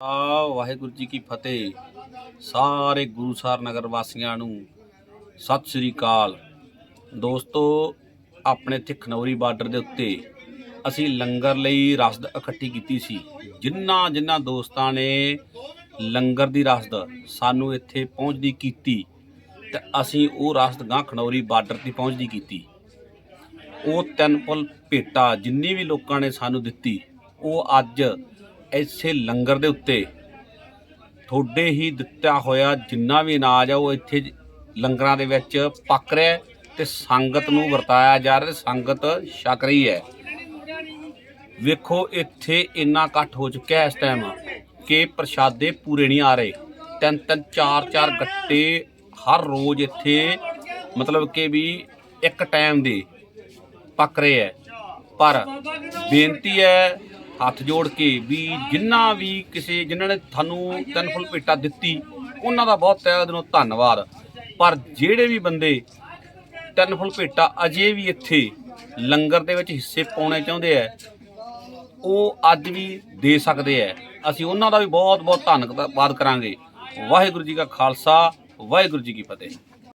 ਆ ਵਾਹਿਗੁਰੂ ਜੀ ਕੀ ਫਤਿਹ। ਸਾਰੇ ਗੁਰੂਸਰ ਨਗਰ ਵਾਸੀਆਂ ਨੂੰ ਸਤਿ ਸ੍ਰੀ ਅਕਾਲ। ਦੋਸਤੋ, ਆਪਣੇ ਇੱਥੇ ਖਨੌਰੀ ਬਾਰਡਰ ਦੇ ਉੱਤੇ ਅਸੀਂ ਲੰਗਰ ਲਈ ਰਸਦ ਇਕੱਠੀ ਕੀਤੀ ਸੀ। ਜਿਨ੍ਹਾਂ ਜਿਨ੍ਹਾਂ ਦੋਸਤਾਂ ਨੇ ਲੰਗਰ ਦੀ ਰਸਦ ਸਾਨੂੰ ਇੱਥੇ ਪਹੁੰਚਦੀ ਕੀਤੀ ਤੇ ਅਸੀਂ ਉਹ ਰਸਦ ਗਾਂ ਖਨੌਰੀ ਬਾਰਡਰ ਤੇ ਪਹੁੰਚਦੀ ਕੀਤੀ। ਉਹ ਤਿੰਨ ਪੁਲ ਭੇਟਾ ਜਿੰਨੀ ਵੀ ਲੋਕਾਂ ਨੇ ਸਾਨੂੰ ਦਿੱਤੀ, ਉਹ ਅੱਜ ਇਸੇ ਲੰਗਰ ਦੇ ਉੱਤੇ ਤੁਹਾਡੇ ਹੀ ਦਿੱਤਾ ਹੋਇਆ ਜਿੰਨਾ ਵੀ ਅਨਾਜ ਆ, ਉਹ ਇੱਥੇ ਲੰਗਰਾਂ ਦੇ ਵਿੱਚ ਪੱਕ ਰਿਹਾ ਹੈ ਤੇ ਸੰਗਤ ਨੂੰ ਵਰਤਾਇਆ ਜਾ ਰਿਹਾ ਸੰਗਤ ਛਕ ਰਹੀ ਹੈ। ਵੇਖੋ, ਇੱਥੇ ਇੰਨਾ ਇਕੱਠ ਹੋ ਚੁੱਕਿਆ ਇਸ ਟਾਈਮ ਕਿ ਪ੍ਰਸ਼ਾਦੇ ਪੂਰੇ ਨਹੀਂ ਆ ਰਹੇ। ਤਿੰਨ ਤਿੰਨ, ਚਾਰ ਚਾਰ ਗੱਟੇ ਹਰ ਰੋਜ਼ ਇੱਥੇ ਮਤਲਬ ਕਿ ਵੀ ਇੱਕ ਟਾਈਮ ਦੇ ਪੱਕ ਰਹੇ ਹੈ। ਪਰ ਬੇਨਤੀ ਹੈ ਹੱਥ ਜੋੜ ਕੇ ਵੀ ਜਿੰਨਾ ਵੀ ਕਿਸੇ, ਜਿਨ੍ਹਾਂ ਨੇ ਤੁਹਾਨੂੰ ਤਿੰਨ ਫੁੱਲ ਭੇਟਾ ਦਿੱਤੀ, ਉਹਨਾਂ ਦਾ ਬਹੁਤ ਤਹਿ ਦਿਲੋਂ ਧੰਨਵਾਦ। ਪਰ ਜਿਹੜੇ ਵੀ ਬੰਦੇ ਤਿੰਨ ਫੁੱਲ ਭੇਟਾ ਅਜੇ ਵੀ ਇੱਥੇ ਲੰਗਰ ਦੇ ਵਿੱਚ ਹਿੱਸੇ ਪਾਉਣੇ ਚਾਹੁੰਦੇ ਆ, ਉਹ ਅੱਜ ਵੀ ਦੇ ਸਕਦੇ ਆ। ਅਸੀਂ ਉਹਨਾਂ ਦਾ ਵੀ ਬਹੁਤ ਬਹੁਤ ਧੰਨਵਾਦ ਕਰਾਂਗੇ। ਵਾਹਿਗੁਰੂ ਜੀ ਕਾ ਖਾਲਸਾ, ਵਾਹਿਗੁਰੂ ਜੀ ਕੀ ਫਤਿਹ।